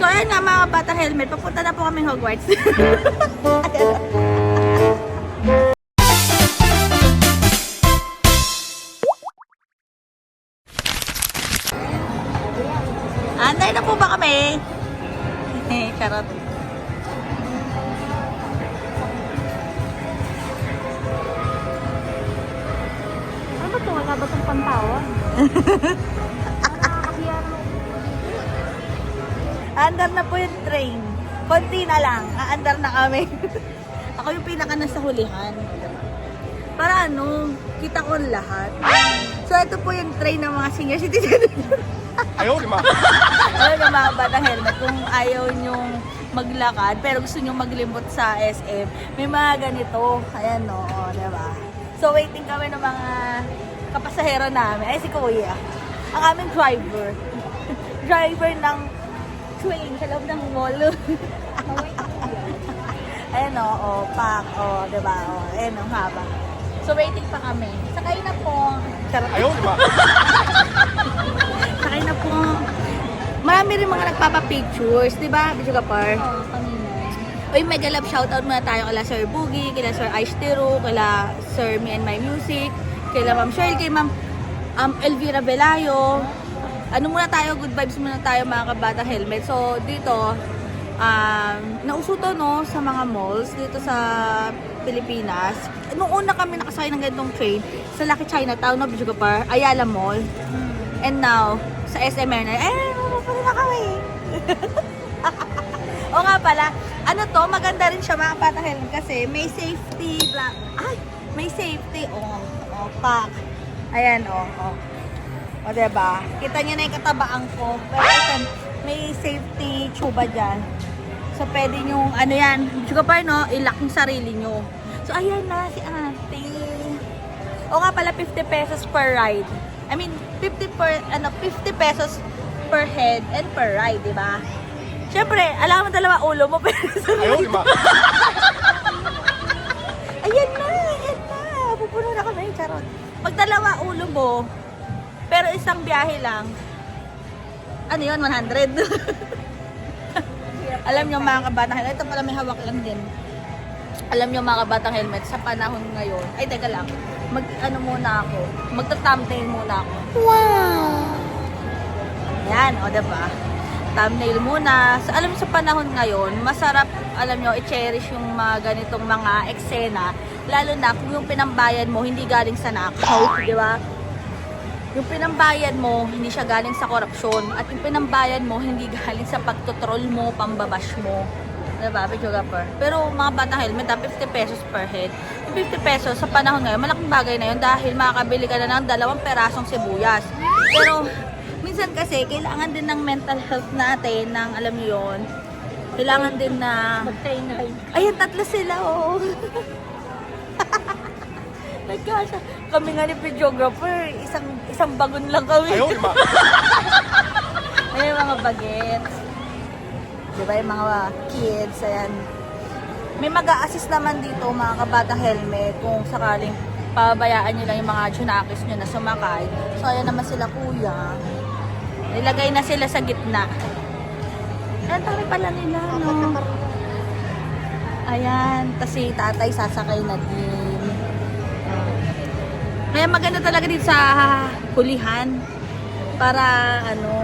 So, ayun nga mga bata helmet. Papunta na po kami Hogwarts. Anday na po ba kami? Charot. Ano ba ito? Wala ba itong pantawan? Aandar na po yung train. Konti na lang. Aandar na kami. Ako yung pinaka nasa hulihan. Para ano, kita ko lahat. So, ito po yung train ng mga senior citizen. Ayaw, lima. Ayaw, lima ba ng helmet kung ayaw nyong maglakad pero gusto nyong maglimbot sa SM. May mga ganito. Ayan, no. O, diba? So, waiting kami ng mga kapasahero namin. Ay, si Kuya. Ang aming driver. driver ng train sa loob ng mall. Ayan o, oh, oh, pack, o, oh, diba? Oh, ayan ang haba. So, waiting pa kami. Sakay na po. Charot. Ayun, diba? Sakay na po. Marami rin mga nagpapapictures, di ba? Bisyo ka. Oo, kanina. Uy, mega love shoutout muna tayo kala Sir Boogie, kila Sir Ice Tiro, kala Sir Me and My Music, kila Ma'am Shirley, kay Ma'am um, Elvira Velayo, ano muna tayo, good vibes muna tayo mga kabata helmet. So, dito, um, nauso to no, sa mga malls dito sa Pilipinas. Nung una kami nakasakay ng ganitong train sa Lucky Chinatown, no, Bijuga Par, Ayala Mall. And now, sa SMR na, eh, pupunta na kami. o nga pala, ano to, maganda rin siya mga patang helmet kasi may safety black. Ay, may safety. Oh, oh, pack. Ayan, oh, oh. O, diba? Kita nyo na yung katabaan ko. Pero ah! itan, may safety chuba dyan. So, pwede nyo, ano yan, sugar pa no, ilak yung sarili nyo. So, ayan na si ate. O nga pala, 50 pesos per ride. I mean, 50 per, ano, 50 pesos per head and per ride, di ba? Siyempre, alam mo dalawa ulo mo, pero sarili mo. ayan na, ayan na. Pupuno na kami, charot. Pag dalawa ulo mo, pero isang biyahe lang, ano yun, 100. Alam nyo mga kabatang helmet, ito pala may hawak lang din. Alam nyo mga kabatang helmet, sa panahon ngayon, ay teka lang, mag ano muna ako, magta-thumbnail muna ako. Wow! Yan, o diba? Thumbnail muna. Sa, alam sa panahon ngayon, masarap, alam nyo, i-cherish yung mga ganitong mga eksena. Lalo na kung yung pinambayan mo, hindi galing sa nakaw, di ba? Yung pinambayan mo, hindi siya galing sa korupsyon. At yung pinambayan mo, hindi galing sa pagtutrol mo, pambabash mo. Diba, Video Gapper? Pero mga bata helmet, ah, 50 pesos per head. Yung 50 pesos sa panahon ngayon, malaking bagay na yun dahil makakabili ka na ng dalawang perasong sibuyas. Pero minsan kasi, kailangan din ng mental health natin, ng alam niyo yun, kailangan din na... Mag-train. Ayan, tatlo sila, oo. Nagkasya. Kami nga ni videographer, isang isang bagon lang kami. Ayun, ma. May mga bagets. Di ba yung mga kids, ayan. May mag-a-assist naman dito mga kabatang helmet kung sakaling pabayaan nyo lang yung mga junakis nyo na sumakay. So, ayan naman sila kuya. Nilagay na sila sa gitna. Ang dami pala nila, no? Ayan, kasi tatay sasakay na din. Kaya maganda talaga dito sa hulihan para ano,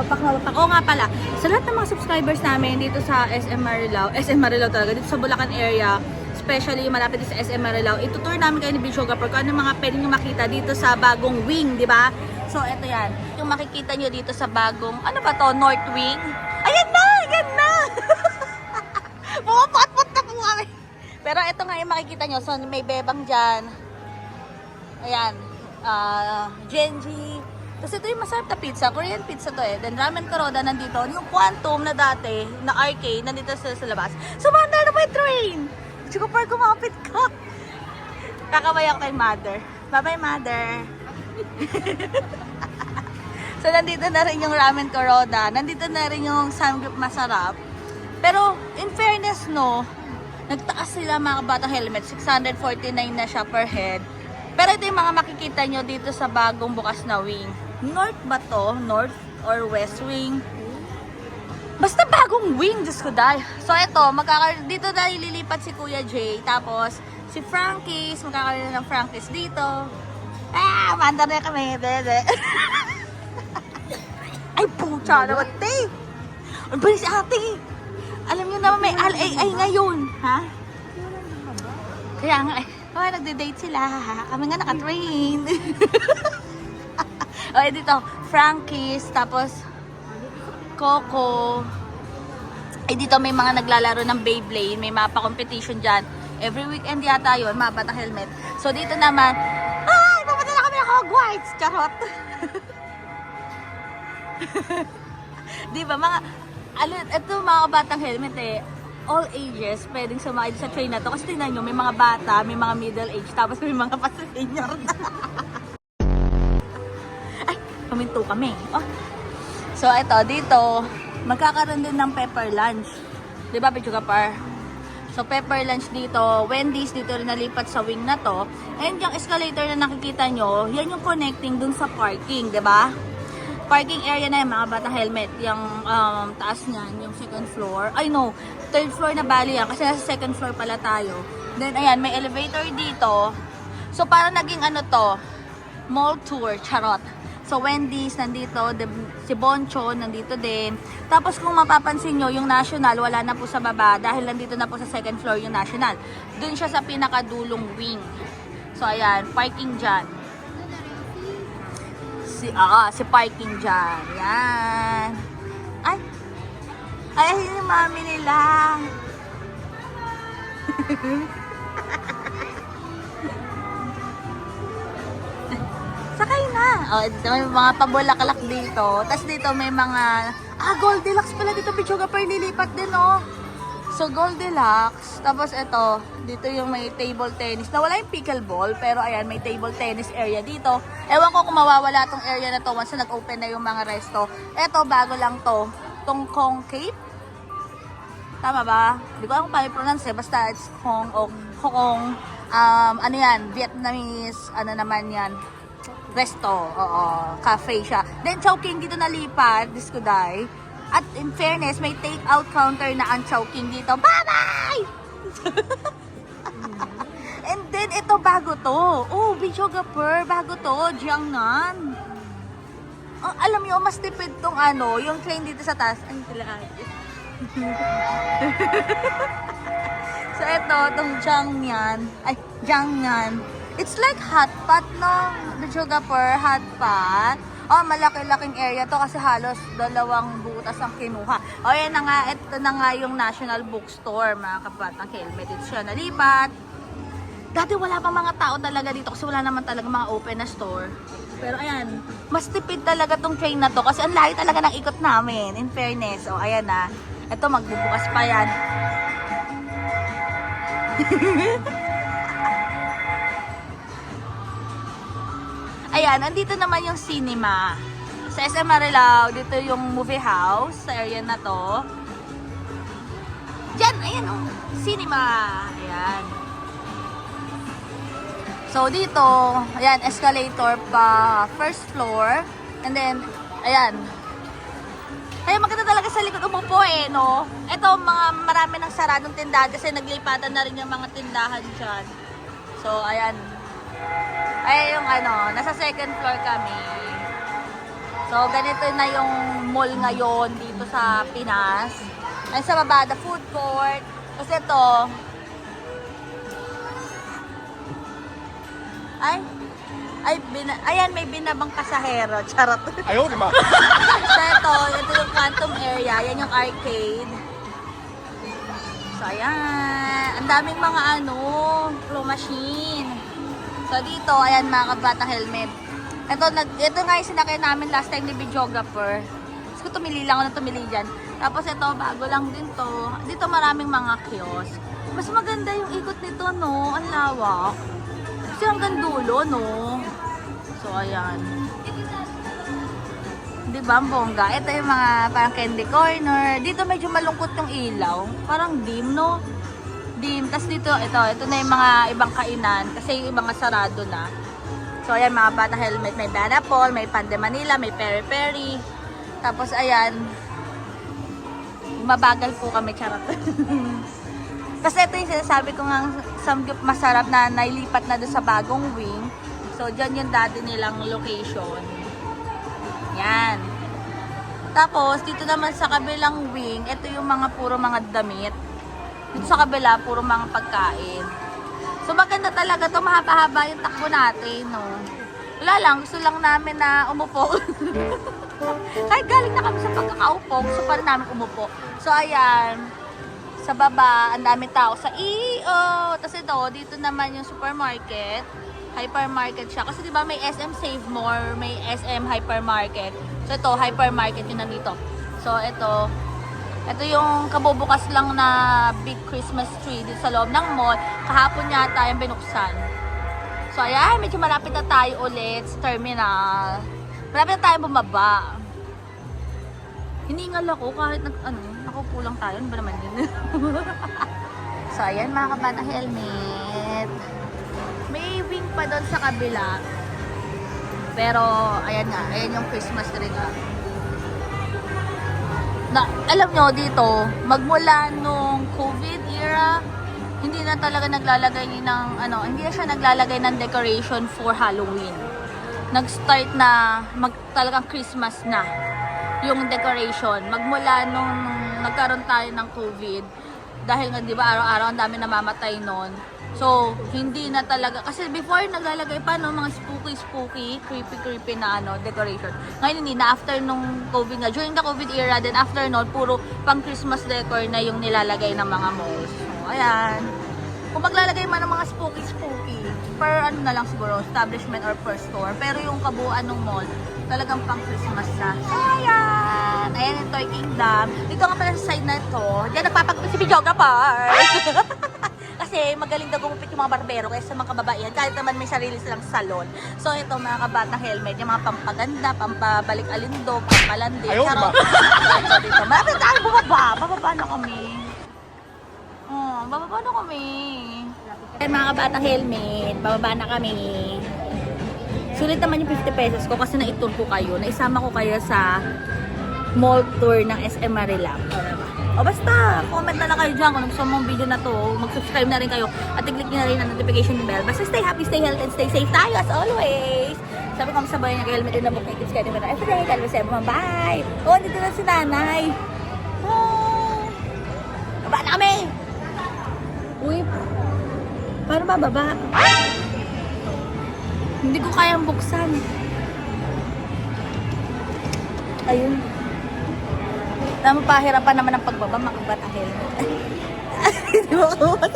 papak na papak. Oo nga pala, sa lahat ng mga subscribers namin dito sa SM Marilao, SM Marilao talaga, dito sa Bulacan area, especially malapit sa SM Marilao, itutour namin kayo ni Bishogapur kung ano mga pwede nyo makita dito sa bagong wing, di ba? So, eto yan. Yung makikita nyo dito sa bagong, ano ba to, North Wing? Ayan na! Ayan na! Pumapot-pot na po kami. Pero ito nga yung makikita nyo. So, may bebang dyan. Ayan. ah Genji. Tapos ito yung masarap na pizza. Korean pizza to eh. Then ramen karoda nandito. Yung quantum na dati, na arcade, nandito sa, sa labas. Sumandal na po yung train! Chico Park, kumapit ka. Kakaway ako kay mother. Bye-bye, mother. so, nandito na rin yung ramen karoda. Nandito na rin yung samgyup masarap. Pero, in fairness, no, nagtaas sila mga batang helmet. 649 na siya per head. Pero ito yung mga makikita nyo dito sa bagong bukas na wing. North ba to? North or west wing? Basta bagong wing, Diyos ko dahil. So, eto, magkaka- dito na ililipat si Kuya Jay. Tapos, si Frankies, magkakaroon ng Frankies dito. Ah, mandar na kami, bebe. Ay, pucha naman, te. Ba si ate? Alam niyo naman may LAI ngayon, ha? Kaya nga, eh, oh, nagde-date sila. Kami nga naka-train. okay, dito, Frankies, tapos Coco. Eh, dito may mga naglalaro ng Beyblade, may mapa competition dyan. Every weekend yata yun, mapa ng helmet. So, dito naman, ay, pupunta na kami ng Hogwarts! Charot! Di ba, mga, ano, ito mga batang helmet eh, all ages, pwedeng sumakay sa train na to. Kasi tingnan nyo, may mga bata, may mga middle age, tapos may mga pa-senior na. Ay, paminto kami. Oh. So, ito, dito, magkakaroon din ng pepper lunch. Di ba, Pichuga Par? So, pepper lunch dito, Wendy's dito rin nalipat sa wing na to. And yung escalator na nakikita nyo, yan yung connecting dun sa parking, di ba? Parking area na yung mga batang helmet, yung um, taas niyan, yung second floor. Ay no, third floor na bali yan kasi nasa second floor pala tayo. Then ayan, may elevator dito. So para naging ano to, mall tour, charot. So Wendy's nandito, the, si Boncho nandito din. Tapos kung mapapansin nyo, yung National wala na po sa baba dahil nandito na po sa second floor yung National. Doon siya sa pinakadulong wing. So ayan, parking dyan si ah, si parking dyan. Yan. Ay. Ay, yung mami nila. Sakay na. Oh, dito may mga pabulaklak dito. Tapos dito may mga ah, Goldilocks pala dito Pichuga pa lilipat din oh. So Goldilocks, tapos ito, dito yung may table tennis. Nawala yung pickleball, pero ayan, may table tennis area dito. Ewan ko kung mawawala tong area na to once na nag-open na yung mga resto. Ito, bago lang to. Tong Concave. Tama ba? Hindi ko alam kung paano i-pronounce eh. Basta it's Hong o Hong. Um, ano yan? Vietnamese, ano naman yan? Resto. Oo. Cafe siya. Then Chowking dito nalipat. Diskuday. At in fairness, may take-out counter na ang Chowking dito. Bye-bye! And then, ito bago to. Oh, Bichogapur. Bago to. Jiangnan. Oh, alam niyo, mas tipid tong ano, yung train dito sa taas. Ay, ate. so, ito, itong Jiangnan. Ay, Jiangnan. It's like hot pot, no? Bichogapur, hot pot. Oh, malaki-laking area to kasi halos dalawang butas ang kinuha. O, yan na nga, ito na nga yung National Bookstore, mga kabatang helmet. Ito siya nalipat. Dati wala pa mga tao talaga dito kasi wala naman talaga mga open na store. Pero ayan, mas tipid talaga tong train na to kasi ang layo talaga ng ikot namin, in fairness. O, ayan na. Ito, magbubukas pa yan. Ayan, andito naman yung cinema. Sa SM Marilao, dito yung movie house sa area na to. Diyan, ayan oh, cinema. Ayan. So dito, ayan, escalator pa first floor. And then, ayan. Kaya maganda talaga sa likod umupo eh, no? Ito, mga marami ng saradong tindahan kasi naglipatan na rin yung mga tindahan dyan. So, ayan. Ay, yung ano, nasa second floor kami. So, ganito na yung mall ngayon dito sa Pinas. Ay, sa baba, the food court. Kasi ito, ay, ay, bina, ayan, may binabang kasahero. Charot. Ayaw, di ba? so, ito, ito yung Quantum area. Yan yung arcade. So, ayan. Ang daming mga ano, flow machine. So, dito, ayan mga kabata helmet. Ito, nag, ito nga yung sinakay namin last time ni Videographer. Tapos ko tumili lang ako na tumili dyan. Tapos ito, bago lang din to. Dito maraming mga kiosk. Mas maganda yung ikot nito, no? Ang lawak. Kasi hanggang dulo, no? So, ayan. Di ba, bongga? Ito yung mga parang candy corner. Dito medyo malungkot yung ilaw. Parang dim, no? Dim. Tapos dito, ito, ito na yung mga ibang kainan. Kasi yung ibang sarado na. So, ayan, mga bata helmet. May Banapol, may Pande Manila, may Peri Peri. Tapos, ayan. mabagal po kami, charot. Kasi ito yung sinasabi ko nga samgyup masarap na nailipat na doon sa bagong wing. So, dyan yung dati nilang location. Yan. Tapos, dito naman sa kabilang wing, ito yung mga puro mga damit. Dito sa kabila, puro mga pagkain. So, maganda talaga to mahaba-haba yung takbo natin, no? Wala lang, gusto lang namin na umupo. Kahit galing na kami sa pagkakaupo, gusto pa rin namin umupo. So, ayan. Sa baba, ang daming tao sa EO. Tapos ito, dito naman yung supermarket. Hypermarket siya. Kasi di ba may SM Save More, may SM Hypermarket. So ito, hypermarket yun nandito. So ito, ito yung kabubukas lang na big Christmas tree dito sa loob ng mall. Kahapon yata yung binuksan. So ayan, medyo malapit na tayo ulit sa terminal. Malapit na tayo bumaba. Hiningal ako kahit nag, ano, nakaupo lang tayo. Ano ba naman yun? so ayan mga kabata helmet. May wing pa doon sa kabila. Pero ayan nga, ayan yung Christmas tree nga. Na, alam nyo dito, magmula nung COVID era, hindi na talaga naglalagay ng ano, hindi na siya naglalagay ng decoration for Halloween. Nag-start na mag talagang Christmas na yung decoration. Magmula nung nagkaroon tayo ng COVID, dahil nga 'di ba araw-araw ang dami namamatay noon. So, hindi na talaga kasi before naglalagay pa no mga spooky spooky, creepy creepy na ano decoration. Ngayon hindi na after nung COVID nga during the COVID era then after noon puro pang Christmas decor na yung nilalagay ng mga malls. So, ayan. Kung maglalagay man ng mga spooky spooky, per ano na lang siguro establishment or per store, pero yung kabuuan ng mall talagang pang Christmas na. Ayan! Ayan yung Toy Kingdom. Dito nga pala sa side na ito, diyan nagpapagupit si videographer. Kasi magaling daw gumupit yung mga barbero kaysa mga kababaihan kahit naman may sarili silang salon. So ito mga kabata helmet, yung mga pampaganda, pampabalik alindog, pampalandi. Ayaw, Charot. Ito dito. Malapit tayo bumaba. Bababa na kami. Oh, bababa na kami. Ayan mga kabatang helmet, bababa na kami. Sulit naman yung 50 pesos ko kasi na-tour ko kayo. Naisama ko kayo sa mall tour ng SM Manila. O basta, comment na lang kayo dyan kung gusto mong video na to. Mag-subscribe na rin kayo at i-click na rin ang notification bell. Basta stay happy, stay healthy, and stay safe tayo as always. Sabi ko sa bayan nag-helmet din na book kids kayo naman. Everyday, God bless everyone. Bye! Oh, dito na si nanay. Oh! Baba na kami! Uy, paano bababa? Hindi ko kayang buksan. Ayun. Tama pahirapan naman ang pagbaba, makabat ang helmet. Hindi mo ako ko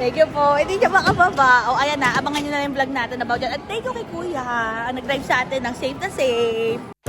Thank you po. Hindi siya makababa. O, ayan na. Abangan nyo na yung vlog natin about yan. At thank you kay Kuya. Ang nag-drive sa atin ng safe na safe.